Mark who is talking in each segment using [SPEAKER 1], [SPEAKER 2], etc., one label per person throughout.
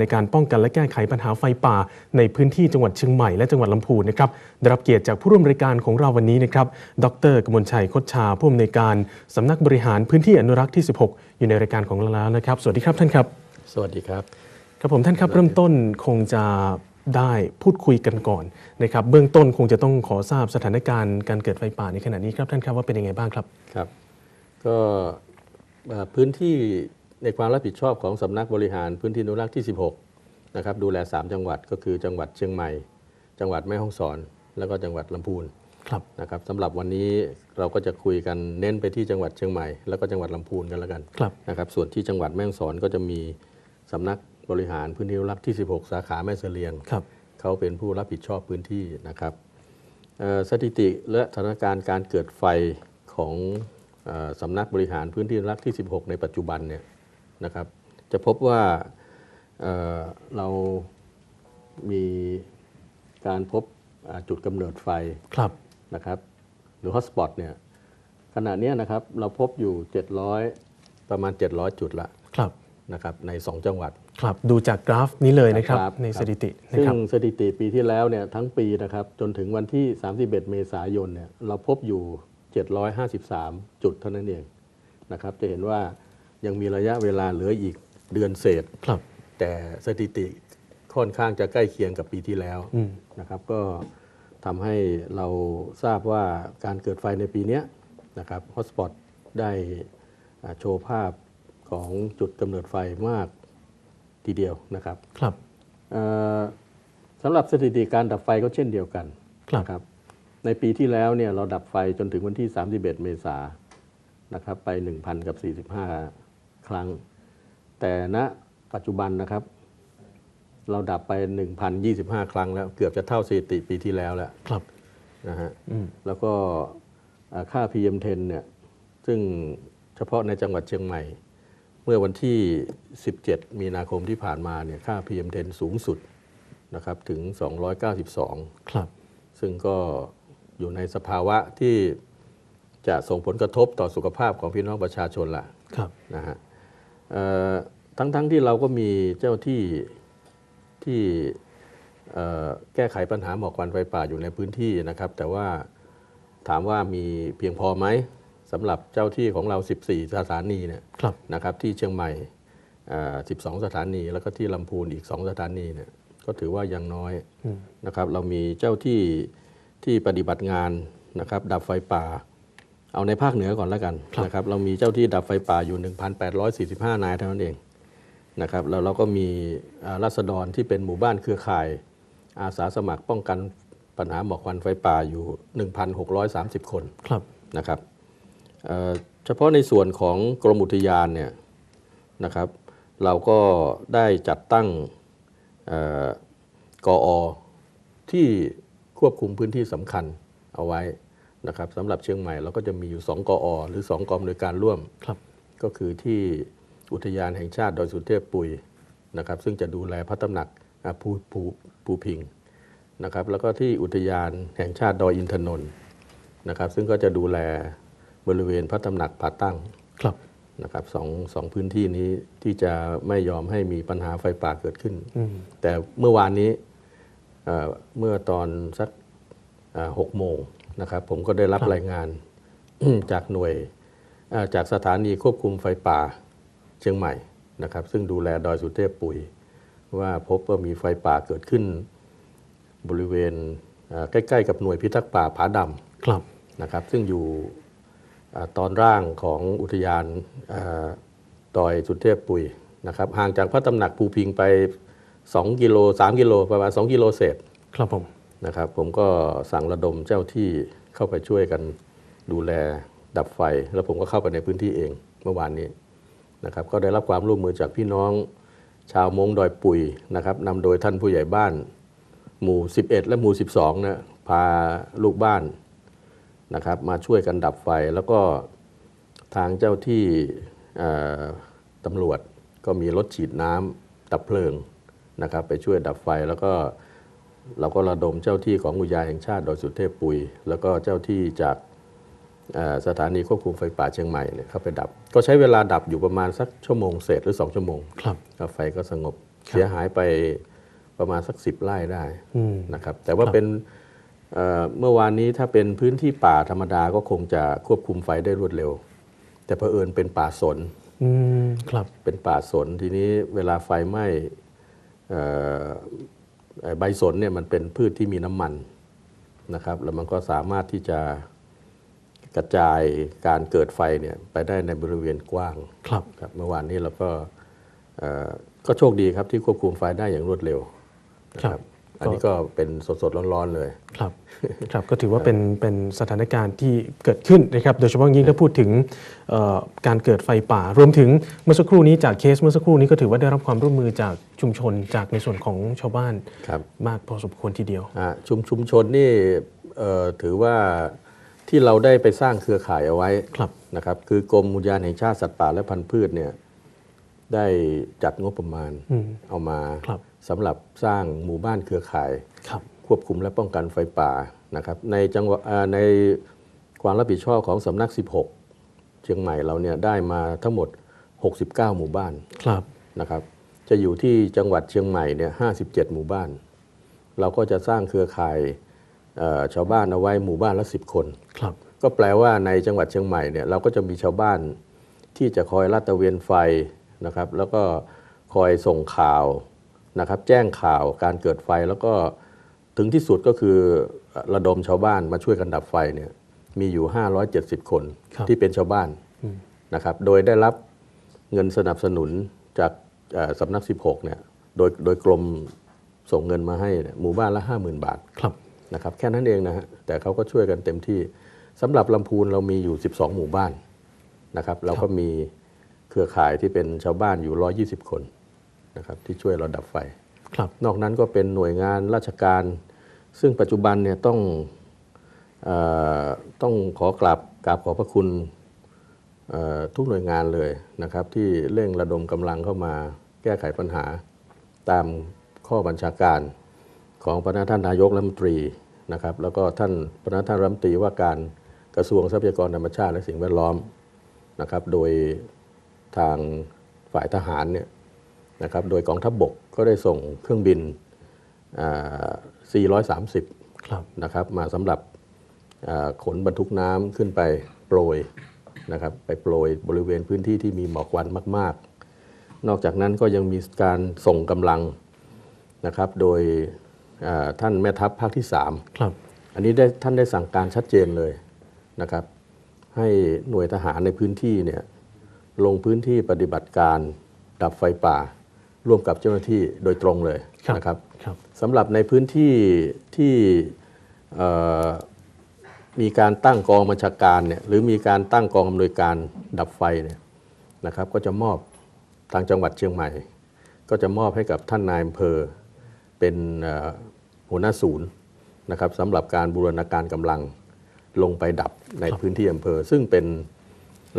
[SPEAKER 1] ในการป้องกันและแก้ไขปัญหาไฟป่า ในพื้นที่จังหวัดเชียงใหม่และจังหวัดลำพูนนะครับได้รับเกียรติจากผู้ร่วมรายการของเราวันนี้นะครับ ดรกมลชัยคดชาผู้อำนวยการสำนักบริหารพื้นที่อนุรักษ์ที่ 16 อยู่ในรายการของเราแล้วนะครับ สวัสดีครับท่านครับ
[SPEAKER 2] สวัสดีครับ
[SPEAKER 1] ครับผมท่านครับเริ่มต้นคงจะได้พูดคุยกันก่อนนะครับ เบื้องต้นคงจะต้องขอทราบสถานการณ์การเกิดไฟป่าในขณะนี้ครับท่านครับว่าเป็นยังไงบ้างครับ
[SPEAKER 2] ครับ ก็เอ่อพื้นที่ ในความรับผิดชอบของสำนักบริหารพื้นที่อนุรักษ์ที่ 16 นะครับ ดูแล 3 จังหวัดก็คือจังหวัดเชียงใหม่ จังหวัดแม่ฮ่องสอน แล้วก็จังหวัดลำพูน
[SPEAKER 1] ครับ
[SPEAKER 2] นะครับสำหรับวันนี้เราก็จะคุยกันเน้นไปที่จังหวัดเชียงใหม่แล้วก็จังหวัดลำพูนกันแล้วกัน
[SPEAKER 1] ครับ
[SPEAKER 2] นะครับ ส่วนที่จังหวัดแม่ฮ่องสอนก็จะมีสำนักบริหารพื้นที่อนุรักษ์ที่ 16 สาขาแม่เสลียง
[SPEAKER 1] ครับ
[SPEAKER 2] เขาเป็นผู้รับผิดชอบพื้นที่นะครับเอ่อสถิติและสถานการณ์การเกิดไฟของเออสำนักบริหารพื้นที่อนุรักษ์ที่ 16 ในปัจจุบันเนี่ย นะครับ จะพบว่าเอ่อเรามีการพบอ่าจุดกำเนิดไฟ
[SPEAKER 1] ครับ
[SPEAKER 2] นะครับ หรือฮอตสปอตเนี่ยขณะเนี้ยนะครับเราพบอยู่ 700 ประมาณ 700 จุดละ
[SPEAKER 1] ครับ
[SPEAKER 2] นะครับใน 2 จังหวัด
[SPEAKER 1] ครับดูจากกราฟนี้เลยนะครับ
[SPEAKER 2] ครับ
[SPEAKER 1] ใน
[SPEAKER 2] ครับ
[SPEAKER 1] สถิตินะ
[SPEAKER 2] ซึ่ง
[SPEAKER 1] ครับ
[SPEAKER 2] สถิติปีที่แล้วเนี่ยทั้งปีนะครับจนถึงวันที่ 31 เมษายนเนี่ยเราพบอยู่ 753 จุดเท่านั้นเองนะครับจะเห็นว่า ยังมีระยะเวลาเหลืออีกเดือนเศษ
[SPEAKER 1] ครับ
[SPEAKER 2] แต่สถิติค่อนข้างจะใกล้เคียงกับปีที่แล้ว
[SPEAKER 1] อืม
[SPEAKER 2] นะครับ ก็ทำให้เราทราบว่าการเกิดไฟในปีเนี้ยนะครับฮอตสปอตได้อ่าโชว์ภาพของจุดกำเนิดไฟมากทีเดียวนะครับ
[SPEAKER 1] ครับ
[SPEAKER 2] เอ่อสำหรับสถิติการดับไฟก็เช่นเดียวกัน
[SPEAKER 1] ครับ
[SPEAKER 2] นะครับในปีที่แล้วเนี่ยเราดับไฟจนถึงวันที่ 31 เมษายนนะครับไป 1,000 กับ 45 ครั้ง แต่ณปัจจุบันนะครับ เราดับไป 1,025 ครั้งแล้ว เกือบจะเท่าสถิติปีที่แล้วแล้ว
[SPEAKER 1] ครับ
[SPEAKER 2] นะฮะ
[SPEAKER 1] อืม
[SPEAKER 2] แล้วก็อ่าค่า PM10 เนี่ยซึ่งเฉพาะในจังหวัดเชียงใหม่ เมื่อวันที่ 17 มีนาคมที่ผ่านมาเนี่ยค่า PM10 สูงสุดนะครับถึง 292
[SPEAKER 1] ครับ
[SPEAKER 2] ซึ่งก็อยู่ในสภาวะที่จะส่งผลกระทบต่อสุขภาพของพี่น้องประชาชนละ
[SPEAKER 1] ครับ
[SPEAKER 2] นะฮะเอ่อ ทั้งๆที่เราก็มีเจ้าที่ที่เอ่อแก้ไขปัญหาหมอกควันไฟป่าอยู่ในพื้นที่นะครับ แต่ว่าถามว่ามีเพียงพอไหมสำหรับเจ้าที่ของเรา 14 สถานีเนี่ย
[SPEAKER 1] ครับ
[SPEAKER 2] นะครับที่เชียงใหม่เอ่อ12 สถานี แล้วก็ที่ลำพูนอีก 2 สถานีเนี่ยก็ถือว่ายังน้อย
[SPEAKER 1] อืม
[SPEAKER 2] นะครับ เรามีเจ้าที่ที่ปฏิบัติงานนะครับ ดับไฟป่า เอาในภาคเหนือก่อนแล้วกัน
[SPEAKER 1] ครับ
[SPEAKER 2] นะครับเรามีเจ้าที่ดับไฟป่าอยู่ 1,845 นายเท่านั้นเองนะครับแล้วเราก็มีอ่ารัษฎรที่เป็นหมู่บ้านเครือข่าย อาสาสมัครป้องกันปัญหาหมอกควันไฟป่าอยู่ 1,630 คน
[SPEAKER 1] ครับ
[SPEAKER 2] นะครับเอ่อเฉพาะในส่วนของกรมอุทยานเนี่ยนะครับ เราก็ได้จัดตั้งเอ่อกอที่ควบคุมพื้นที่สำคัญเอาไว้ นะครับสำหรับเชียงใหม่เราก็จะมีอยู่ 2กอหรือ 2 กองโดยการร่วม
[SPEAKER 1] ครับ
[SPEAKER 2] ก็คือที่อุทยานแห่งชาติดอยสุเทพปุยนะครับ ซึ่งจะดูแลพระตำหนักอ่าภูภูภูพิงนะครับแล้วก็ที่อุทยานแห่งชาติดอยอินทนนท์นะครับ ซึ่งก็จะดูแลบริเวณพระตำหนักผาตั้ง
[SPEAKER 1] ครับนะครับ
[SPEAKER 2] สองสองพื้นที่นี้ที่จะไม่ยอมให้มีปัญหาไฟป่าเกิดขึ้น
[SPEAKER 1] อืม
[SPEAKER 2] แต่เมื่อวานนี้เอ่อเมื่อตอนสักหกโมง นะครับผมก็ได้รับ
[SPEAKER 1] รา
[SPEAKER 2] ยงานจากหน่วยจากสถานีควบคุมไฟป่าเชียงใหม่นะครับ ซึ่งดูแลดอยสุเทพปุ๋ย ว่าพบว่ามีไฟป่าเกิดขึ้น บริเวณใกล้ ๆ กับหน่วยพิทักษ์ป่าผาดำ
[SPEAKER 1] ครับ
[SPEAKER 2] นะครับ ซึ่งอยู่อตอนร่างของอุทยานดอยสุเทพปุยนะครับห่างจากพระตำหนักภูพิงไป 2 กิโล 3 กิโลประมาณ 2 กิโลเศษ
[SPEAKER 1] ครับผม
[SPEAKER 2] นะครับ ผมก็สั่งระดมเจ้าที่เข้าไปช่วยกันดูแลดับไฟ แล้วผมก็เข้าไปในพื้นที่เองเมื่อวานนี้นะครับก็ได้รับความร่วมมือจากพี่น้อง ชาวมงดอยปุยนะครับนำโดยท่านผู้ใหญ่บ้าน หมู่ 11 และหมู่ 12นะพาลูกบ้านนะครับมาช่วยกันดับไฟแล้วก็ทางเจ้าที่ตำรวจก็มีรถฉีดน้ำดับเพลิงนะครับ ไปช่วยดับไฟแล้วก็ เราก็ระดมเจ้าที่ของอุทยานแห่งชาติดอยสุเทพปุย แล้วก็เจ้าที่จากเอ่อสถานีควบคุมไฟป่าเชียงใหม่เนี่ยเข้าไปดับ ก็ใช้เวลาดับอยู่ประมาณสักชั่วโมงเศษหรือ 2 ชั่วโมง
[SPEAKER 1] ครับ
[SPEAKER 2] แล้วไฟก็สงบเสียหายไปประมาณสักสิบไร่ได้
[SPEAKER 1] อืม
[SPEAKER 2] นะครับ แต่ว่า
[SPEAKER 1] ครับ
[SPEAKER 2] เป็นเอ่อเมื่อวานนี้ถ้าเป็นพื้นที่ป่าธรรมดาก็คงจะควบคุมไฟได้รวดเร็ว แต่เผอิญเป็นป่าสน
[SPEAKER 1] อืมครับ
[SPEAKER 2] เป็นป่าสนทีนี้เวลาไฟไหม้เอ่อเอ่อ ใบสนเนี่ยมันเป็นพืชที่มีน้ำมันนะครับแล้วมันก็สามารถที่จะกระจายการเกิดไฟเนี่ยไปได้ในบริเวณกว้าง
[SPEAKER 1] ครับ
[SPEAKER 2] ครับเมื่อวานนี้เราก็เอ่อก็โชคดีครับที่ควบคุมไฟได้อย่างรวดเร็วนะครับ อันนี้ก็เป็นสดๆร้อนๆเลย
[SPEAKER 1] ครับครับก็ถือว่าเป็นเป็นสถานการณ์ที่เกิดขึ้นนะครับโดยเฉพาะยิ่งถ้าพูดถึงเอ่อการเกิดไฟป่า รวมถึงเมื่อสักครู่นี้จากเคสเมื่อสักครู่นี้ก็ถือว่าได้รับความร่วมมือจากชุมชนจากในส่วนของชาวบ้าน
[SPEAKER 2] ครับ
[SPEAKER 1] มากพอสมควรทีเดียว
[SPEAKER 2] อ่าชุมชุมชนนี่เอ่อถือว่าที่เราได้ไปสร้างเครือข่ายเอาไว้
[SPEAKER 1] ครับ
[SPEAKER 2] นะครับคือกรมอุทยานแห่งชาติสัตว์ป่าและพันธุ์พืชเนี่ยได้จัดงบประมาณ
[SPEAKER 1] อืม
[SPEAKER 2] เอามา
[SPEAKER 1] ครับ
[SPEAKER 2] สำหรับสร้างหมู่บ้านเครือข่าย
[SPEAKER 1] ครับ
[SPEAKER 2] ควบคุมและป้องกันไฟป่านะครับในจังหวะอ่าในความรับผิดชอบของสำนัก 16 เชียงใหม่เราเนี่ยได้มาทั้งหมด 69 หมู่บ้าน
[SPEAKER 1] ครับ
[SPEAKER 2] นะครับ จะอยู่ที่จังหวัดเชียงใหม่เนี่ย57 หมู่บ้าน เราก็จะสร้างเครือข่ายเอ่อชาวบ้านเอาไว้หมู่บ้านละ 10 คน
[SPEAKER 1] ครับ
[SPEAKER 2] ก็แปลว่าในจังหวัดเชียงใหม่เนี่ยเราก็จะมีชาวบ้านที่จะคอยลาดตระเวนไฟนะครับ แล้วก็คอยส่งข่าว นะครับแจ้งข่าวการเกิดไฟแล้วก็ถึงที่สุดก็คือระดมชาวบ้านมาช่วยกันดับไฟเนี่ยมีอยู่ 570 คน
[SPEAKER 1] ครับ
[SPEAKER 2] ที่เป็นชาวบ้านนะครับโดยได้รับเงินสนับสนุนจากเอ่อสำนัก 16เนี่ยโดยโดยกรมส่งเงินมาให้เนี่ยหมู่บ้านละ 50,000 บาท
[SPEAKER 1] ครับ
[SPEAKER 2] นะครับแค่นั้นเองนะฮะแต่เขาก็ช่วยกันเต็มที่สำหรับลำพูนเรามีอยู่ 12 หมู่บ้านนะครับเราก็มีเครือข่ายที่เป็นชาวบ้านอยู่ 120 คน นะครับที่ช่วยเราดับไฟ
[SPEAKER 1] ครับ
[SPEAKER 2] นอกนั้นก็เป็นหน่วยงานราชการ ซึ่งปัจจุบันเนี่ยต้องเออต้องขอกราบกราบขอบพระคุณเอ่อทุกหน่วยงานเลยนะครับ ที่เร่งระดมกำลังเข้ามาแก้ไขปัญหาตามข้อบัญชาการของพระท่านนายกรัฐมนตรีนะครับแล้วก็ท่านพระท่านรัฐมนตรีว่าการกระทรวงทรัพยากรธรรมชาติและสิ่งแวดล้อมนะครับ โดยทางฝ่ายทหารเนี่ย นะครับโดยกองทัพบบกก็ได้ส่งเครื่องบินอ่า430
[SPEAKER 1] ครับ
[SPEAKER 2] นะครับมาสำหรับอ่าขนบรรทุกน้ำขึ้นไปโปรยนะครับไปโปรยบริเวณพื้นที่ที่มีหมอกควันมาก ๆ นอกจากนั้นก็ยังมีการส่งกำลังนะครับโดยอ่าท่านแม่ทัพภาคที่ 3
[SPEAKER 1] ครับ
[SPEAKER 2] อันนี้ได้ท่านได้สั่งการชัดเจนเลยนะครับให้หน่วยทหารในพื้นที่เนี่ยลงพื้นที่ปฏิบัติการดับไฟป่า ร่วมกับเจ้าหน้าที่โดยตรงเลย
[SPEAKER 1] ครับ
[SPEAKER 2] นะครับ
[SPEAKER 1] ครับ
[SPEAKER 2] สำหรับในพื้นที่ที่เอ่อมีการตั้งกองบัญชาการเนี่ยหรือมีการตั้งกองอำนวยการดับไฟเนี่ยนะครับก็จะมอบทางจังหวัดเชียงใหม่ ก็จะมอบให้กับท่านนายอำเภอเป็นเอ่อหัวหน้าศูนย์นะครับสำหรับการบูรณาการกำลังลงไปดับในพื้นที่อำเภอ ซึ่งเป็น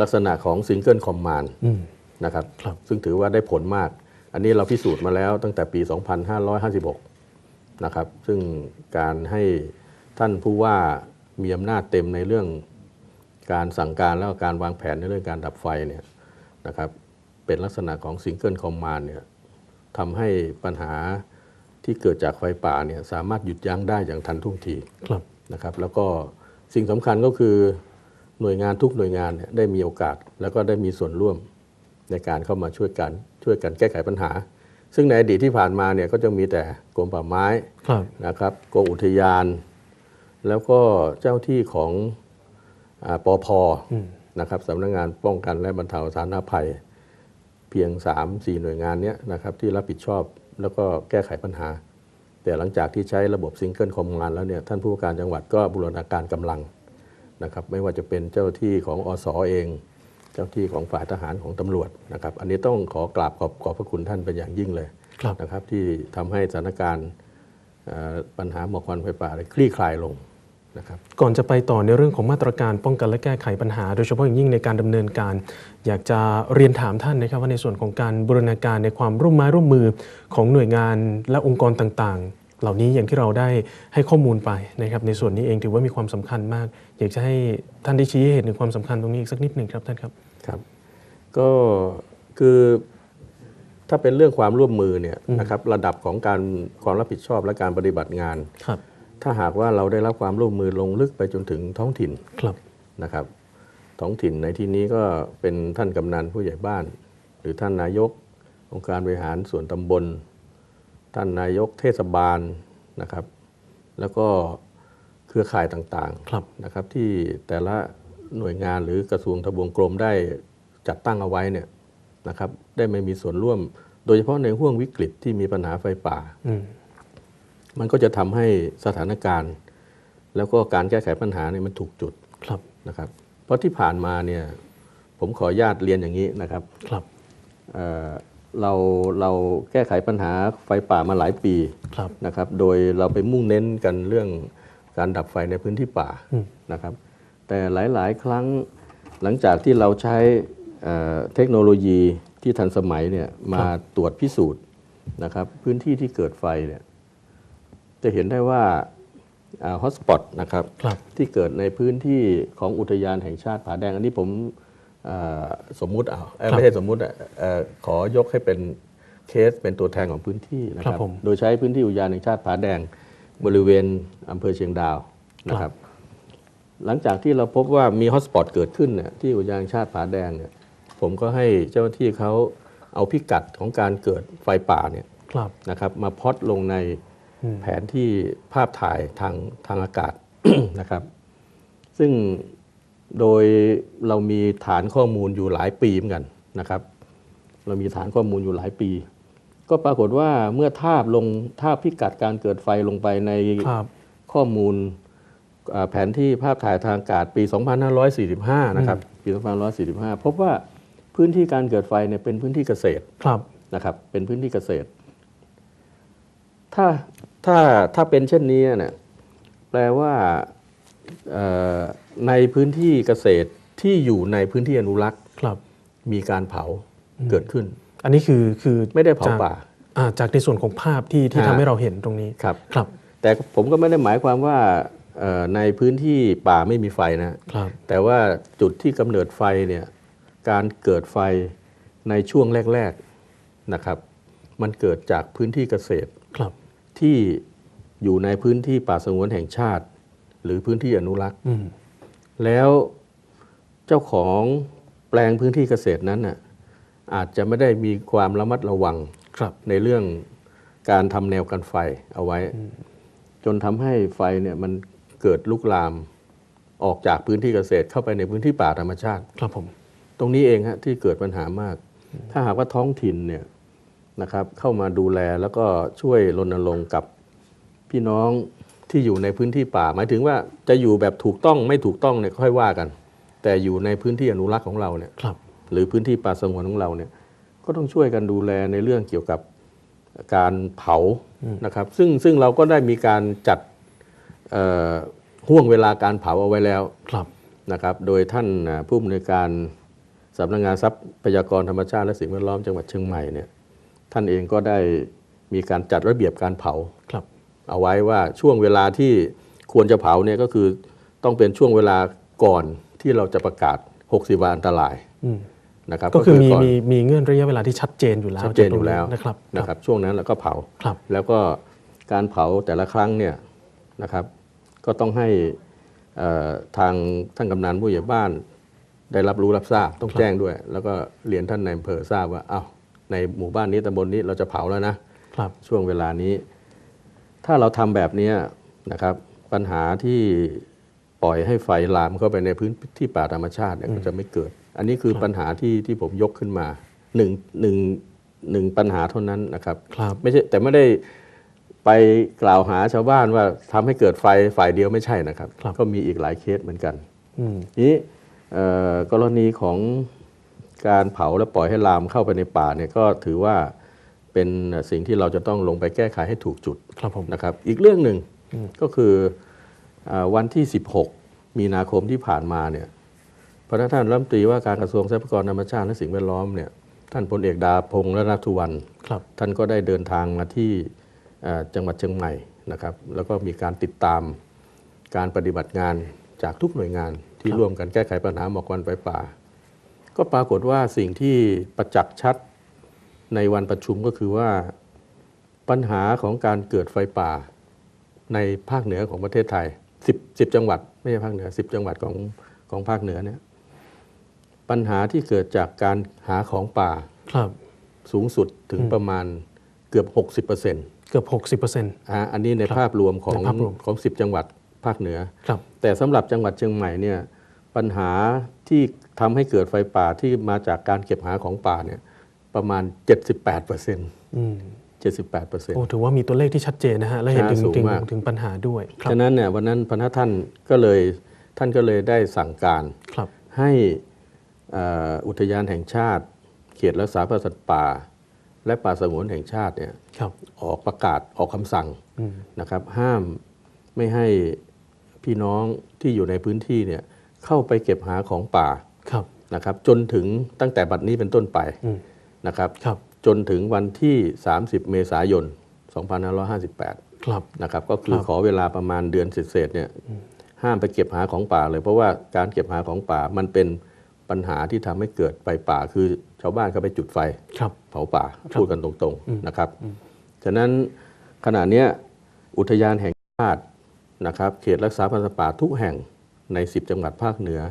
[SPEAKER 2] ลักษณะของซิงเกิลคอมมาน
[SPEAKER 1] อืม
[SPEAKER 2] นะครับ
[SPEAKER 1] ครับ
[SPEAKER 2] ซึ่งถือว่าได้ผลมาก อันนี้เราพิสูจน์มาแล้วตั้งแต่ปี 2556 นะครับ ซึ่งการให้ท่านผู้ว่ามีอำนาจเต็มในเรื่องการสั่งการแล้วก็การวางแผนในเรื่องการดับไฟเนี่ยนะครับเป็นลักษณะของซิงเกิลคอมมานเนี่ยทำให้ปัญหาที่เกิดจากไฟป่าเนี่ยสามารถหยุดยั้งได้อย่างทันท่วงที
[SPEAKER 1] ครับ
[SPEAKER 2] นะครับ แล้วก็สิ่งสำคัญก็คือหน่วยงานทุกหน่วยงานเนี่ยได้มีโอกาส แล้วก็ได้มีส่วนร่วมในการเข้ามาช่วยกัน ช่วยกันแก้ไขปัญหา ซึ่งในอดีตที่ผ่านมาเนี่ยก็จะมีแต่กรมป่าไม้
[SPEAKER 1] ครับ
[SPEAKER 2] นะครับกรมอุทยาน แล้วก็เจ้าที่ของอาปอพนะครับสำนักงานป้องกันและบรรเทาสาธารณภัย เพียง 3-4 หน่วยงานเนี้ยนะครับที่รับผิดชอบแล้วก็แก้ไขปัญหา แต่หลังจากที่ใช้ระบบซิงเกิลคอมมานด์แล้วเนี่ยท่านผู้ว่าการจังหวัดก็บูรณาการกำลังนะครับไม่ว่าจะเป็นเจ้าที่ของอสอเอง เจ้าที่ของฝ่ายทหารของตำรวจนะครับ อันนี้ต้องขอกราบขอบขอบพระคุณท่านเป็นอย่างยิ่งเลย
[SPEAKER 1] ครับ
[SPEAKER 2] นะครับ ที่ทำให้สถานการณ์เอ่อปัญหาหมอกควันไฟป่าได้คลี่คลายลงนะครับ
[SPEAKER 1] ก่อนจะไปต่อในเรื่องของมาตรการป้องกันและแก้ไขปัญหา โดยเฉพาะอย่างยิ่งในการดำเนินการ อยากจะเรียนถามท่านนะครับว่าในส่วนของการบูรณาการในความร่วมไม้ร่วมมือของหน่วยงานและองค์กรต่างๆ เหล่านี้อย่างที่เราได้ให้ข้อมูลไปนะครับ ในส่วนนี้เองถือว่ามีความสำคัญมาก อยากจะให้ท่านได้ชี้ให้เห็นถึงความสำคัญตรงนี้อีกสักนิดหนึ่งครับท่านครับ
[SPEAKER 2] ครับก็คือถ้าเป็นเรื่องความร่วมมือเนี่ยนะครับระดับของการความรับผิดชอบและการปฏิบัติงาน
[SPEAKER 1] ครับ
[SPEAKER 2] ถ้าหากว่าเราได้รับความร่วมมือลงลึกไปจนถึงท้องถิ่น
[SPEAKER 1] ครับ
[SPEAKER 2] นะครับ ท้องถิ่นในที่นี้ก็เป็นท่านกำนันผู้ใหญ่บ้าน หรือท่านนายกองค์การบริหารส่วนตำบล ท่านนายกเทศบาลนะครับ แล้วก็เครือข่ายต่าง
[SPEAKER 1] ครับ
[SPEAKER 2] ๆนะครับที่แต่ละ หน่วยงานหรือกระทรวงทบวงกรมได้จัดตั้งเอาไว้เนี่ยนะครับ ได้ไม่มีส่วนร่วม โดยเฉพาะในห่วงวิกฤตที่มีปัญหาไฟป่า
[SPEAKER 1] อืม
[SPEAKER 2] มันก็จะทำให้สถานการณ์ แล้วก็การแก้ไขปัญหาเนี่ยมันถูกจุด
[SPEAKER 1] ครับ
[SPEAKER 2] นะครับ เพราะที่ผ่านมาเนี่ยผมขออนุญาตเรียนอย่างนี้นะครับ
[SPEAKER 1] ครับ
[SPEAKER 2] เอ่อเราเราแก้ไขปัญหาไฟป่ามาหลายปี
[SPEAKER 1] ครับ
[SPEAKER 2] นะครับ โดยเราไปมุ่งเน้นกันเรื่องการดับไฟในพื้นที่ป่า
[SPEAKER 1] อืม
[SPEAKER 2] นะครับ แต่หลาย ๆ ครั้งหลังจากที่เราใช้เอ่อเทคโนโลยีที่ทันสมัยเนี่ยมาตรวจพิสูจน์นะครับพื้นที่ที่เกิดไฟเนี่ยจะเห็นได้ว่าฮอตสปอตนะครับ
[SPEAKER 1] ครับ
[SPEAKER 2] ที่เกิดในพื้นที่ของอุทยานแห่งชาติผาแดง อันนี้ผมเอ่อสมมุติเอาเอ้ย
[SPEAKER 1] ครับ
[SPEAKER 2] ไม่ใช่สมมุติอะเอ่อขอยกให้เป็นเคสเป็นตัวแทนของพื้นที่นะค
[SPEAKER 1] ครั
[SPEAKER 2] รั
[SPEAKER 1] บบผม
[SPEAKER 2] โดยใช้พื้นที่อุทยานแห่งชาติผาแดงบริเวณอำเภอเชียงดาวนะครับ หลังจากที่เราพบว่ามีฮอตสปอตเกิดขึ้นเนี่ยที่อุทยานแห่งชาติผาแดงเนี่ยผมก็ให้เจ้าหน้าที่เขาเอาพิกัดของการเกิดไฟป่าเนี่ย
[SPEAKER 1] ครับ
[SPEAKER 2] นะครับมาพล็อตลงใน
[SPEAKER 1] อืม
[SPEAKER 2] แผนที่ภาพถ่ายทางทางอากาศนะครับ ซึ่งโดยเรามีฐานข้อมูลอยู่หลายปีเหมือนกันนะครับ เรามีฐานข้อมูลอยู่หลายปี ก็ปรากฏว่าเมื่อทาบลงทาบพิกัดการเกิดไฟลงไปใน
[SPEAKER 1] ครับ
[SPEAKER 2] ข้อมูลอ่า แผนที่ภาพถ่ายทางอากาศปี 2545 นะครับ ปี 2545 พบว่าพื้นที่การเกิดไฟเนี่ยเป็นพื้นที่เกษตร
[SPEAKER 1] ครับ
[SPEAKER 2] นะครับ เป็นพื้นที่เกษตร ถ้าถ้าถ้าเป็นเช่นนี้เนี่ยแปลว่าเอ่อในพื้นที่เกษตรที่อยู่ในพื้นที่อนุรักษ์
[SPEAKER 1] ครับ
[SPEAKER 2] มีการเผาเกิดขึ้น
[SPEAKER 1] อันนี้คือคือ
[SPEAKER 2] ไม่ได้เผา
[SPEAKER 1] จาก
[SPEAKER 2] ป่า
[SPEAKER 1] อ่าจากในส่วนของภาพที่ที่
[SPEAKER 2] ฮะ
[SPEAKER 1] ทำให้เราเห็นตรงนี้
[SPEAKER 2] ครับ
[SPEAKER 1] ครับ
[SPEAKER 2] แต่ผมก็ไม่ได้หมายความว่าเอ่อ ในพื้นที่ป่าไม่มีไฟนะ
[SPEAKER 1] ครับ
[SPEAKER 2] แต่ว่าจุดที่กำเนิดไฟเนี่ยการเกิดไฟในช่วงแรกๆนะครับ มันเกิดจากพื้นที่เกษตร
[SPEAKER 1] ครับ
[SPEAKER 2] ที่อยู่ในพื้นที่ป่าสงวนแห่งชาติ หรือพื้นที่อนุรักษ์
[SPEAKER 1] อืม
[SPEAKER 2] แล้วเจ้าของแปลงพื้นที่เกษตรนั้นน่ะอาจจะไม่ได้มีความระมัดระวัง
[SPEAKER 1] ครับ
[SPEAKER 2] ในเรื่องการทำแนวกันไฟเอาไว้ จนทำให้ไฟเนี่ยมัน เกิดลุกลามออกจากพื้นที่เกษตรเข้าไปในพื้นที่ป่าธรรมชาติ
[SPEAKER 1] ครับผม
[SPEAKER 2] ตรงนี้เองฮะที่เกิดปัญหามาก ถ้าหากว่าท้องถิ่นเนี่ยนะครับเข้ามาดูแลแล้วก็ช่วยรณรงค์กับพี่น้องที่อยู่ในพื้นที่ป่า หมายถึงว่าจะอยู่แบบถูกต้องไม่ถูกต้องเนี่ยค่อยว่ากัน แต่อยู่ในพื้นที่อนุรักษ์ของเราเนี่ย
[SPEAKER 1] ครับ
[SPEAKER 2] หรือพื้นที่ป่าสงวนของเราเนี่ยก็ต้องช่วยกันดูแลในเรื่องเกี่ยวกับการเผานะครับ ซึ่งซึ่งเราก็ได้มีการจัดเอ่อ ห่วงเวลาการเผาเอาไว้แล้ว
[SPEAKER 1] ครับ
[SPEAKER 2] นะครับโดยท่านอ่าผู้อำนวยการสำนักงานทรัพยากรธรรมชาติและสิ่งแวดล้อมจังหวัดเชียงใหม่เนี่ยท่านเองก็ได้มีการจัดระเบียบการเผา
[SPEAKER 1] ครับ
[SPEAKER 2] เอาไว้ว่าช่วงเวลาที่ควรจะเผาเนี่ยก็คือต้องเป็นช่วงเวลาก่อนที่เราจะประกาศ 60 วันอันตราย
[SPEAKER 1] อืม
[SPEAKER 2] นะครับ
[SPEAKER 1] ก็คือมี
[SPEAKER 2] ก่น
[SPEAKER 1] มีมีเงื่อนระยะเวลาที่ชัดเจนอยู่แล้ว
[SPEAKER 2] ชัดเจนอยู่แล้ว
[SPEAKER 1] นะครับ
[SPEAKER 2] นะครับ ช่วงนั้นเราก็เผา
[SPEAKER 1] ครับ
[SPEAKER 2] แล้วก็การเผาแต่ละครั้งเนี่ยนะครับ ก็ต้องให้เอ่อทางท่านกำนันผู้ใหญ่บ้าน ได้รับรู้รับทราบต้องแจ้งด้วย แล้วก็เรียนท่านในอำเภอทราบว่าอ้าวในหมู่บ้านนี้ตำบลนี้เราจะเผาแล้วนะ
[SPEAKER 1] ครับ
[SPEAKER 2] ช่วงเวลานี้ ถ้าเราทำแบบนี้นะครับปัญหาที่ปล่อยให้ไฟลามเข้าไปในพื้นที่ป่าธรรมชาติเนี่ยก็จะไม่เกิด อันนี้คือปัญหาที่ที่ผมยกขึ้นมาหนึ่งหนึ่งหนึ่งปัญหาเท่านั้นนะครับ
[SPEAKER 1] ครับ
[SPEAKER 2] ไม่ใช่แต่ไม่ได้ ไปกล่าวหาชาวบ้านว่าทำให้เกิดไฟฝ่ายเดียวไม่ใช่นะครับ
[SPEAKER 1] ครับ
[SPEAKER 2] ก็มีอีกหลายเคสเหมือนกัน
[SPEAKER 1] อืม
[SPEAKER 2] นี้เอ่อกรณีของการเผาและปล่อยให้ลามเข้าไปในป่าเนี่ยก็ถือว่าเป็นสิ่งที่เราจะต้องลงไปแก้ไขให้ถูกจุด
[SPEAKER 1] ครับผม
[SPEAKER 2] นะครับ อีกเรื่องหนึ่งก็คืออาวันที่ 16 มีนาคมที่ผ่านมาเนี่ยพระท่านรัฐมนตรีว่าการกระทรวงทรัพยากรธรรมชาติและสิ่งแวดล้อมเนี่ยท่านพลเอกดาพงษ์และนัทุวรรณ
[SPEAKER 1] ครับ
[SPEAKER 2] ท่านก็ได้เดินทางมาที่เอ่อ จังหวัดเชียงใหม่นะครับ แล้วก็มีการติดตามการปฏิบัติงานจากทุกหน่วยงานที่ร่วมกันแก้ไขปัญหาหมอกควันไฟป่า ก็ปรากฏว่าสิ่งที่ประจักษ์ชัดในวันประชุมก็คือว่าปัญหาของการเกิดไฟป่าในภาคเหนือของประเทศไทย 10 10 จังหวัด ไม่ใช่ภาคเหนือ 10 จังหวัดของของภาคเหนือเนี่ยปัญหาที่เกิดจากการหาของป่า
[SPEAKER 1] ครับ
[SPEAKER 2] สูงสุดถึงประมาณเกือบ 60%อ
[SPEAKER 1] เกือบ60%่า
[SPEAKER 2] อันนี้ในภาพรวมของ
[SPEAKER 1] ในภาพรวม
[SPEAKER 2] ของ 10 จังหวัดภาคเหนือ
[SPEAKER 1] ครับ
[SPEAKER 2] แต่สำหรับจังหวัดเชียงใหม่เนี่ยปัญหาที่ทำให้เกิดไฟป่าที่มาจากการเก็บหาของป่าเนี่ยประมาณ 78เปอร์เซ็นต์
[SPEAKER 1] อืม
[SPEAKER 2] 78เปอร์เซ็นต์
[SPEAKER 1] โอ้ถือว่ามีตัวเลขที่ชัดเจนนะฮะ และเห็นถึง
[SPEAKER 2] สูง
[SPEAKER 1] ถึง
[SPEAKER 2] มาก
[SPEAKER 1] ถึงปัญหาด้วยครับ
[SPEAKER 2] ฉะนั้นเนี่ยวันนั้นพนักท่านก็เลยท่านก็เลยได้สั่งการ
[SPEAKER 1] ครับ
[SPEAKER 2] ให้เอ่ออุทยานแห่งชาติ เขตรักษาพันธุ์สัตว์ป่า และป่าสงวนแห่งชาติเนี่ย
[SPEAKER 1] ครับ
[SPEAKER 2] ออกประกาศออกคำสั่ง
[SPEAKER 1] อืม
[SPEAKER 2] นะครับ ห้ามไม่ให้พี่น้องที่อยู่ในพื้นที่เนี่ยเข้าไปเก็บหาของป่า
[SPEAKER 1] ครับ
[SPEAKER 2] นะครับจนถึงตั้งแต่บัดนี้เป็นต้นไป
[SPEAKER 1] อืม
[SPEAKER 2] นะครับ
[SPEAKER 1] ครับ
[SPEAKER 2] จนถึงวันที่ 30 เมษายน 2558
[SPEAKER 1] ครับ
[SPEAKER 2] นะครับก็คือ
[SPEAKER 1] ครับ
[SPEAKER 2] ขอเวลาประมาณเดือนเศษๆเนี่ยห้ามไปเก็บหาของป่าเลย เพราะว่าการเก็บหาของป่ามันเป็นปัญหาที่ทำให้เกิดไฟป่าคือชาวบ้านเขาไปจุดไฟ
[SPEAKER 1] ครับ
[SPEAKER 2] เผาป่าพูดกันตรงๆนะครับ ฉะนั้นขณะเนี้ยอุทยานแห่งชาตินะครับ เขตรักษาพันธุ์สัตว์ป่าทุกแห่งใน 10 จังหวัดภาคเหนือ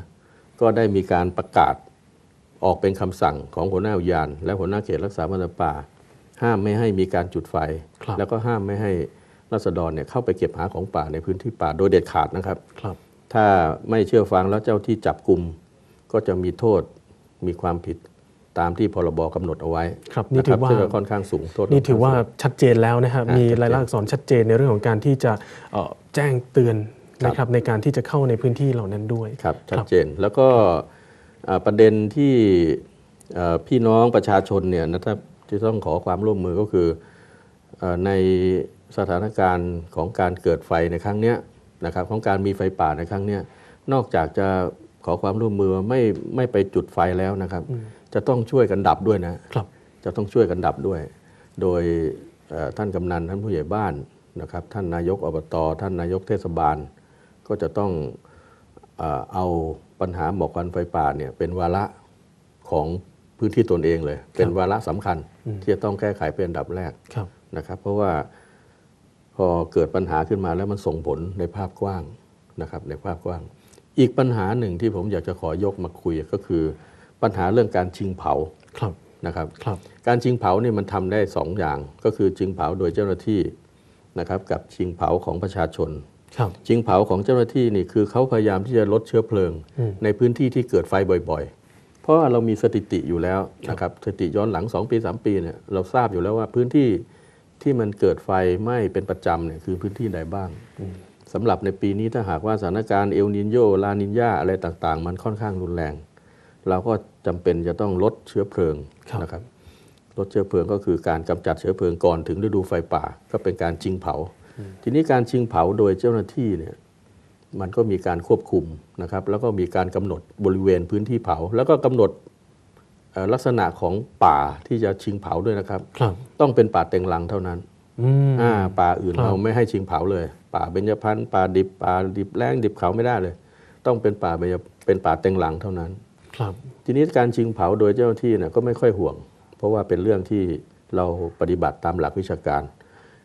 [SPEAKER 2] ก็ได้มีการประกาศออกเป็นคำสั่งของหัวหน้าอุทยาน และหัวหน้าเขตรักษาพันธุ์สัตว์ป่า ห้ามไม่ให้มีการจุดไฟ
[SPEAKER 1] ครับ
[SPEAKER 2] แล้วก็ห้ามไม่ให้รัษฎรเนี่ยเข้าไปเก็บหาของป่าในพื้นที่ป่าโดยเด็ดขาดนะครับ
[SPEAKER 1] ครับ
[SPEAKER 2] ถ้าไม่เชื่อฟังแล้วเจ้าที่จับกลุ่มก็จะมีโทษมีความผิด ตามที่พรบกำหนดเอาไว้
[SPEAKER 1] ครับนี่ะถือว่า
[SPEAKER 2] ซึ่งก็ค่อนข้างสูงโทษ
[SPEAKER 1] นี่ถือว่าชัดเจนแล้วนะครับ
[SPEAKER 2] อ่า
[SPEAKER 1] มี
[SPEAKER 2] ชัดเจน
[SPEAKER 1] รายลักษณ์อักษรชัดเจนในเรื่องของการที่จะเอ่อแจ้งเตือน
[SPEAKER 2] ครับ
[SPEAKER 1] นะครับในการที่จะเข้าในพื้นที่เหล่านั้นด้วย
[SPEAKER 2] ครับชัดเจนแล้วก็อ่าประเด็นที่เอ่อพี่น้องประชาชนเนี่ยนะครับที่ต้องขอความร่วมมือก็คือเอ่อในสถานการณ์ของการเกิดไฟในครั้งเนี้ยนะครับของการมีไฟป่าในครั้งเนี้ยนอกจากจะ ขอความร่วมมือไม่ไม่ไปจุดไฟแล้วนะครับ จะต้องช่วยกันดับด้วยนะ
[SPEAKER 1] ครับ
[SPEAKER 2] จะต้องช่วยกันดับด้วย โดยเอ่อท่านกำนันท่านผู้ใหญ่บ้านนะครับ ท่านนายกอบตท่านนายกเทศบาล ก็จะต้องเอ่อเอาปัญหาหมอกควันไฟป่าเนี่ยเป็นวาระของพื้นที่ตนเองเลย เป็นวาระสำคัญที่จะต้องแก้ไขเป็นอันดับแรก
[SPEAKER 1] ครับ
[SPEAKER 2] นะครับ เพราะว่าพอเกิดปัญหาขึ้นมาแล้วมันส่งผลในภาพกว้างนะครับ ในภาพกว้าง อีกปัญหาหนึ่งที่ผมอยากจะขอยกมาคุยก็คือ ปัญหาเรื่องการชิงเผา
[SPEAKER 1] ครับ
[SPEAKER 2] นะครับ
[SPEAKER 1] ครับ
[SPEAKER 2] การชิงเผาเนี่ยมันทำได้สองอย่าง ก็คือชิงเผาโดยเจ้าหน้าที่นะครับกับชิงเผาของประชาชน
[SPEAKER 1] ครับ
[SPEAKER 2] ชิงเผาของเจ้าหน้าที่นี่คือเขาพยายามที่จะลดเชื้อเพลิง
[SPEAKER 1] อืม
[SPEAKER 2] ในพื้นที่ที่เกิดไฟบ่อยๆ เพราะว่าเรามีสถิติอยู่แล้วนะครับสถิติย้อนหลัง 2 ปี 3 ปีเนี่ยเราทราบอยู่แล้วว่าพื้นที่ที่มันเกิดไฟไหม้เป็นประจำเนี่ยคือพื้นที่ใดบ้าง สำหรับในปีนี้ถ้าหากว่าสถานการณ์เอลนินโยลานินยาอะไรต่าง ๆ มันค่อนข้างรุนแรง เราก็จำเป็นจะต้องลดเชื้อเพลิง
[SPEAKER 1] ครับ
[SPEAKER 2] นะครับลดเชื้อเพลิงก็คือการกำจัดเชื้อเพลิงก่อนถึงฤดูไฟป่า ก็เป็นการชิงเผา ทีนี้การชิงเผาโดยเจ้าหน้าที่เนี่ยมันก็มีการควบคุมนะครับ แล้วก็มีการกำหนดบริเวณพื้นที่เผา แล้วก็กำหนดเอ่อลักษณะของป่าที่จะชิงเผาด้วยนะครับ
[SPEAKER 1] ครับ
[SPEAKER 2] ต้องเป็นป่าเต็งรังเท่านั้น
[SPEAKER 1] อืม
[SPEAKER 2] อ่าป่าอื่น
[SPEAKER 1] ครับ
[SPEAKER 2] เราไม่ให้ชิงเผาเลย ป่าเบญจพรรณป่าดิบป่าดิบแรงดิบเขาไม่ได้เลย ต้องเป็นป่าเบญจเป็นป่าเต็งรังเท่านั้น
[SPEAKER 1] ครับ
[SPEAKER 2] ทีนี้การชิงเผาโดยเจ้าหน้าที่เนี่ยก็ไม่ค่อยห่วง เพราะว่าเป็นเรื่องที่เราปฏิบัติตามหลักวิชาการ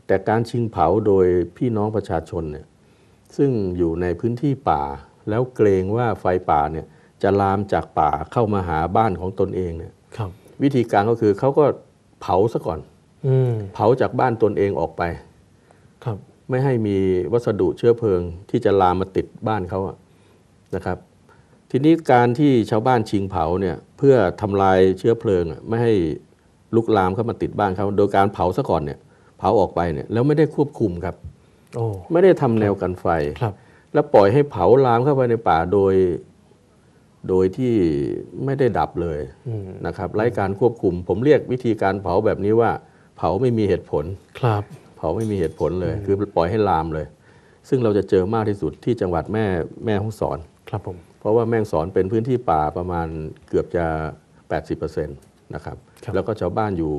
[SPEAKER 2] แต่การชิงเผาโดยพี่น้องประชาชนเนี่ยซึ่งอยู่ในพื้นที่ป่า แล้วเกรงว่าไฟป่าเนี่ยจะลามจากป่าเข้ามาหาบ้านของตนเองเนี่ย
[SPEAKER 1] ครับ
[SPEAKER 2] วิธีการก็คือเขาก็เผาซะก่อน
[SPEAKER 1] อืม
[SPEAKER 2] เผาจากบ้านตนเองออกไป
[SPEAKER 1] ครับ
[SPEAKER 2] ไม่ให้มีวัสดุเชื้อเพลิง ที่จะลามมาติดบ้านเขาอะนะครับ ทีนี้การที่ชาวบ้านชิงเผาเนี่ยเพื่อทำลายเชื้อเพลิงอะไม่ให้ลุกลามเข้ามาติดบ้านเขาโดยการเผาซะก่อนเนี่ยเผาออกไปเนี่ยแล้วไม่ได้ควบคุมครับ
[SPEAKER 1] โอ้
[SPEAKER 2] ไม่ได้ทำแนวกันไฟ
[SPEAKER 1] ครับ
[SPEAKER 2] แล้วปล่อยให้เผาลามเข้าไปในป่าโดย โดยที่ไม่ได้ดับเลย
[SPEAKER 1] อืม
[SPEAKER 2] นะครับไร้การควบคุม ผมเรียกวิธีการเผาแบบนี้ว่า เผาไม่มีเหตุผล
[SPEAKER 1] ครับ
[SPEAKER 2] เผาไม่มีเหตุผลเลย คือปล่อยให้ลามเลย ซึ่งเราจะเจอมากที่สุดที่จังหวัดแม่แม่ฮ่องสอน
[SPEAKER 1] ครับผม
[SPEAKER 2] เพราะว่าแม่ฮ่องสอนเป็นพื้นที่ป่าประมาณเกือบจะ 80%นะครับ
[SPEAKER 1] ครับ
[SPEAKER 2] แล้วก็ชาวบ้านอยู่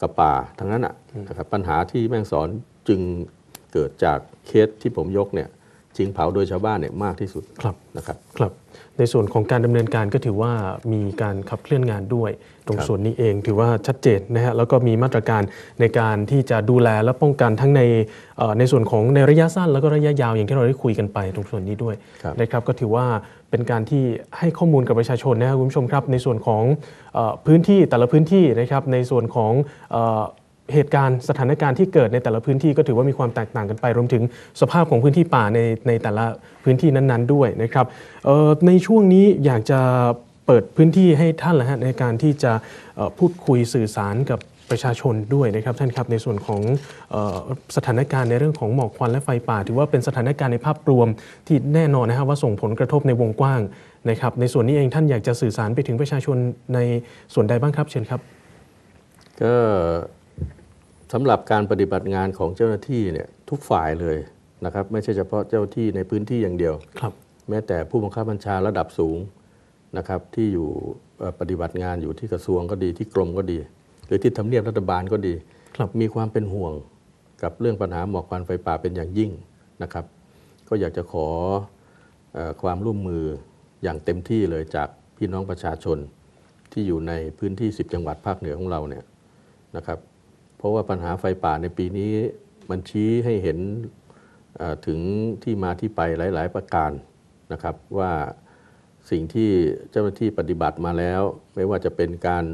[SPEAKER 2] กับป่าทั้งนั้นอะนะครับปัญหาที่แม่ฮ่องสอนจึงเกิดจากเคสที่ผมยกเนี่ย ชิงเผาโดยชาวบ้านเนี่ยมากที่สุด
[SPEAKER 1] ครับ
[SPEAKER 2] นะครับ
[SPEAKER 1] ครับ ในส่วนของการดำเนินการก็ถือว่ามีการขับเคลื่อนงานด้วย ตรง
[SPEAKER 2] ครับ
[SPEAKER 1] ส่วนนี้เองถือว่าชัดเจนนะฮะแล้วก็มีมาตรการในการที่จะดูแลและป้องกันทั้งในเอ่อในส่วนของในระยะสั้นแล้วก็ระยะยาวอย่างที่เราได้คุยกันไป ตรงส่วนนี้ด้วย
[SPEAKER 2] ครับ
[SPEAKER 1] นะครับก็ถือว่าเป็นการที่ให้ข้อมูลกับประชาชนนะครับคุณผู้ชมครับ ในส่วนของเออพื้นที่แต่ละพื้นที่นะครับในส่วนของ เหตุการณ์สถานการณ์ที่เกิดในแต่ละพื้นที่ก็ถือว่ามีความแตกต่างกันไปรวมถึงสภาพของพื้นที่ป่าในในแต่ละพื้นที่นั้นๆ ด้วยนะครับในช่วงนี้อยากจะเปิดพื้นที่ให้ท่านแหละฮะในการที่จะพูดคุยสื่อสารกับประชาชนด้วยนะครับท่านครับในส่วนของออสถานการณ์ในเรื่องของหมอกควันและไฟป่า ถือว่าเป็นสถานการณ์ในภาพรวมที่แน่นอนนะครับว่าส่งผลกระทบในวงกว้างนะครับ ในส่วนนี้เองท่านอยากจะสื่อสารไปถึงประชาชนในส่วนใดบ้างครับเชิญครับ
[SPEAKER 2] ก็ำหรับการปฏิบัติงานของเจ้าหน้าที่เนี่ยทุกฝ่ายเลยนะครับ ไม่ใช่เฉพาะเจ้าหน้าที่ในพื้นที่อย่างเดียว
[SPEAKER 1] ครับ
[SPEAKER 2] แม้แต่ผู้บังคับบัญชาระดับสูงนะครับ ที่อยู่เอ่อปฏิบัติงานอยู่ที่กระทรวงก็ดีที่กรมก็ดี หรือที่ทำเนียบรัฐบาลก็ดี
[SPEAKER 1] ครับ
[SPEAKER 2] มีความเป็นห่วงกับเรื่องปัญหาหมอกควันไฟป่าเป็นอย่างยิ่งนะครับ ก็อยากจะขอเออความร่วมมืออย่างเต็มที่เลยจากพี่น้องประชาชนที่อยู่ในพื้นที่ 10 จังหวัดภาคเหนือของเราเนี่ยนะครับเพ ราะว่าปัญหาไฟป่าในปีนี้มันชี้ให้เห็นถึงที่มาที่ไปหลาย ๆ ประการนะครับว่าสิ่งที่เจ้าหน้าที่ปฏิบัติมาแล้ว ไม่ว่าจะเป็นการ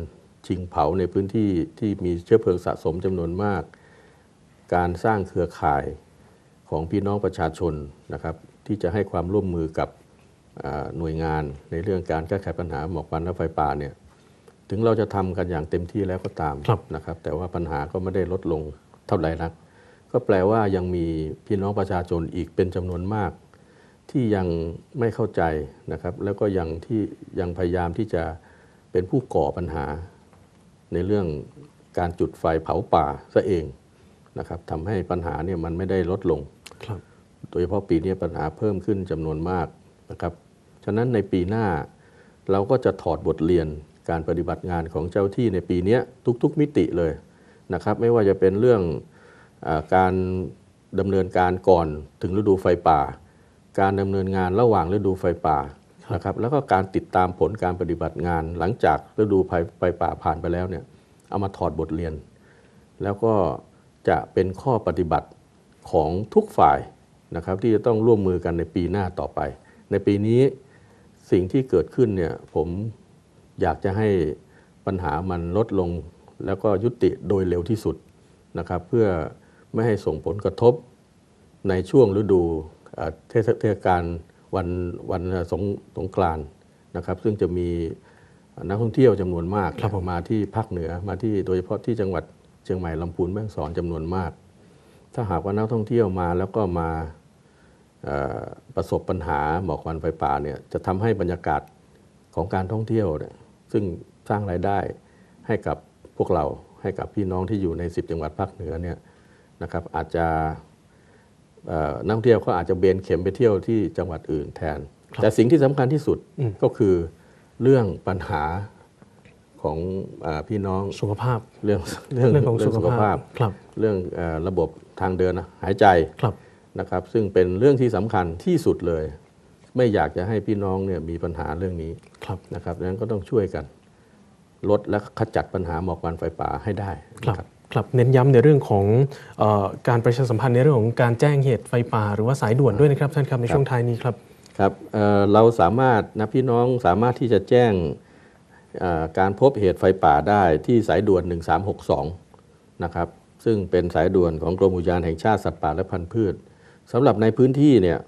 [SPEAKER 2] ชิงเผาในพื้นที่ที่มีเชื้อเพลิงสะสมจำนวนมาก การสร้างเครือข่ายของพี่น้องประชาชนนะครับ ที่จะให้ความร่วมมือกับหน่วยงานในเรื่องการแก้ไขปัญหาหมอกควันและไฟป่าเนี่ย ถึงเราจะทำกันอย่างเต็มที่แล้วก็ตาม
[SPEAKER 1] ครับ
[SPEAKER 2] นะครับ แต่ว่าปัญหาก็ไม่ได้ลดลงเท่าไหร่นัก ก็แปลว่ายังมีพี่น้องประชาชนอีกเป็นจำนวนมาก ที่ยังไม่เข้าใจนะครับ แล้วก็ยังที่ยังพยายามที่จะเป็นผู้ก่อปัญหา ในเรื่องการจุดไฟเผาป่าซะเองนะครับทำให้ปัญหาเนี่ยมันไม่ได้ลดลง
[SPEAKER 1] ครับ
[SPEAKER 2] โดยเฉพาะปีนี้ปัญหาเพิ่มขึ้นจำนวนมากนะครับ ฉะนั้นในปีหน้าเราก็จะถอดบทเรียน การปฏิบัติงานของเจ้าที่ในปีนี้ทุกๆมิติเลยนะครับ ไม่ว่าจะเป็นเรื่องอการดำเนินการก่อนถึงฤดูไฟป่า การดำเนินงานระหว่างฤดูไฟป่านะครับแล้วก็การติดตามผลการปฏิบัติงานหลังจากฤดูไฟป่าผ่านไปแล้วเนี่ยเอามาถอดบทเรียน แล้วก็จะเป็นข้อปฏิบัติของทุกฝ่ายนะครับที่จะต้องร่วมมือกันในปีหน้าต่อไป ในปีนี้สิ่งที่เกิดขึ้นเนี่ยผม อยากจะให้ปัญหามันลดลง แล้วก็ยุติโดยเร็วที่สุดนะครับ เพื่อไม่ให้ส่งผลกระทบในช่วงฤดูเอ่อเทศเทศกาลวันวันสงสงกรานต์นะครับ ซึ่งจะมีนักท่องเที่ยวจำนวนมาก
[SPEAKER 1] ครับผม
[SPEAKER 2] มาที่ภาคเหนือมาที่โดยเฉพาะที่จังหวัดเชียงใหม่ลำพูนแม่ฮ่องสอนจำนวนมาก ถ้าหากว่านักท่องเที่ยวมาแล้วก็มาเอ่อประสบปัญหาหมอกควันไฟป่าเนี่ยจะทำให้บรรยากาศของการท่องเที่ยวเนี่ย ซึ่งสร้างรายได้ให้กับพวกเราให้กับพี่น้องที่อยู่ใน 10 จังหวัดภาคเหนือเนี่ยนะครับอาจจะเอ่อนักท่องเที่ยวก็อาจจะเบนเข็มไปเที่ยวที่จังหวัดอื่นแทน
[SPEAKER 1] ครับ
[SPEAKER 2] แต่สิ่งที่สำคัญที่สุด
[SPEAKER 1] อืม
[SPEAKER 2] ก็คือเรื่องปัญหาของอาพี่น้อง
[SPEAKER 1] สุขภาพ
[SPEAKER 2] เรื่องเรื่อง
[SPEAKER 1] เรื่องของสุข
[SPEAKER 2] เภา
[SPEAKER 1] พครับ
[SPEAKER 2] เรื่องเออระบบทางเดินหายใจ
[SPEAKER 1] ครับ
[SPEAKER 2] นะครับ ซึ่งเป็นเรื่องที่สำคัญที่สุดเลย ไม่อยากจะให้พี่น้องเนี่ยมีปัญหาเรื่องนี้
[SPEAKER 1] ครับ
[SPEAKER 2] นะครับดังนั้นก็ต้องช่วยกันลดและขจัดปัญหาหมอกควันไฟป่าให้ได้
[SPEAKER 1] ครับ
[SPEAKER 2] นะครับ
[SPEAKER 1] ครับเน้นย้ำในเรื่องของเออการประชาสัมพันธ์ในเรื่องของการแจ้งเหตุไฟป่า หรือว่าสายด่วนด้วยนะครับท่านครับในช่วงท้ายนี้ครับ
[SPEAKER 2] ครับเอ่อเราสามารถนะพี่น้องสามารถที่จะแจ้งเอ่อการพบเหตุไฟป่าได้ที่สายด่วน 1362 นะครับ ซึ่งเป็นสายด่วนของกรมอุทยานแห่งชาติสัตว์ป่าและพันธุ์พืชสำหรับในพื้นที่เนี่ย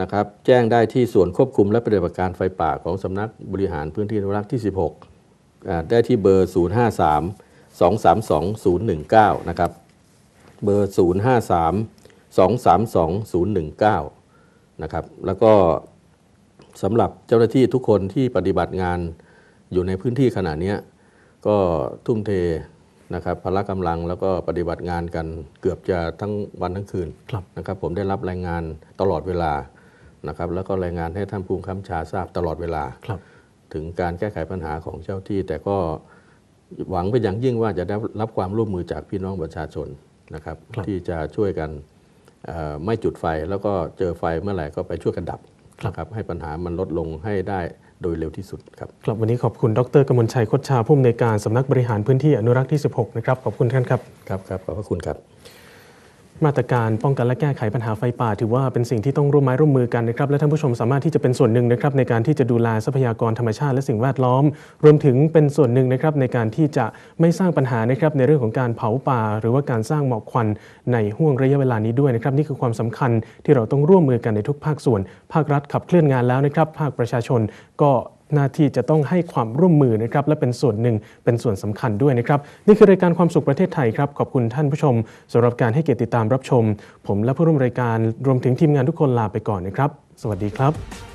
[SPEAKER 2] นะครับแจ้งได้ที่ส่วนควบคุมและปฏิบัติการไฟป่าของสำนักบริหารพื้นที่อนุรักษ์ที่ 16อ่าได้ที่เบอร์ 053 232 019 นะครับ เบอร์ 053 232 019 นะครับ แล้วก็สำหรับเจ้าหน้าที่ทุกคนที่ปฏิบัติงานอยู่ในพื้นที่ขณะเนี้ยก็ทุ่มเทนะครับพละกำลังแล้วก็ปฏิบัติงานกันเกือบจะทั้งวันทั้งคืน
[SPEAKER 1] ครับ
[SPEAKER 2] นะครับผมได้รับรายงานตลอดเวลา นะครับแล้วก็รายงานให้ท่านผู้บังคับบัญชาทราบตลอดเวลา
[SPEAKER 1] ครับ
[SPEAKER 2] ถึงการแก้ไขปัญหาของเจ้าที่ แต่ก็หวังเป็นอย่างยิ่งว่าจะได้รับความร่วมมือจากพี่น้องประชาชนนะครับ
[SPEAKER 1] ครับ
[SPEAKER 2] ที่จะช่วยกันเอ่อไม่จุดไฟแล้วก็เจอไฟเมื่อไหร่ก็ไปช่วยกันดับนะครับให้ปัญหามันลดลงให้ได้โดยเร็วที่สุดครับ
[SPEAKER 1] ครับวันนี้ขอบคุณดรกมลชัยคดชาผู้อำนวยการสำนักบริหารพื้นที่อนุรักษ์ที่ 16 นะครับ ขอบคุณท่านครับ
[SPEAKER 2] ครับครับขอบพระคุณครับ
[SPEAKER 1] มาตรการป้องกันและแก้ไขปัญหาไฟป่า ถือว่าเป็นสิ่งที่ต้องร่วมไม้ร่วมมือกันนะครับและท่านผู้ชมสามารถที่จะเป็นส่วนหนึ่งนะครับในการที่จะดูแลทรัพยากรธรรมชาติและสิ่งแวดล้อม รวมถึงเป็นส่วนหนึ่งนะครับในการที่จะไม่สร้างปัญหานะครับในเรื่องของการเผาป่า หรือว่าการสร้างหมอกควันในห่วงระยะเวลานี้ด้วยนะครับนี่คือความสำคัญที่เราต้องร่วมมือกันในทุกภาคส่วน ภาครัฐขับเคลื่อนงานแล้วนะครับภาคประชาชนก็ หน้าที่จะต้องให้ความร่วมมือนะครับและเป็นส่วนหนึ่งเป็นส่วนสำคัญด้วยนะครับนี่คือรายการความสุขประเทศไทยครับขอบคุณท่านผู้ชมสำหรับการให้เกียรติติดตามรับชม ผมและผู้ร่วมรายการรวมถึงทีมงานทุกคนลาไปก่อนนะครับ สวัสดีครับ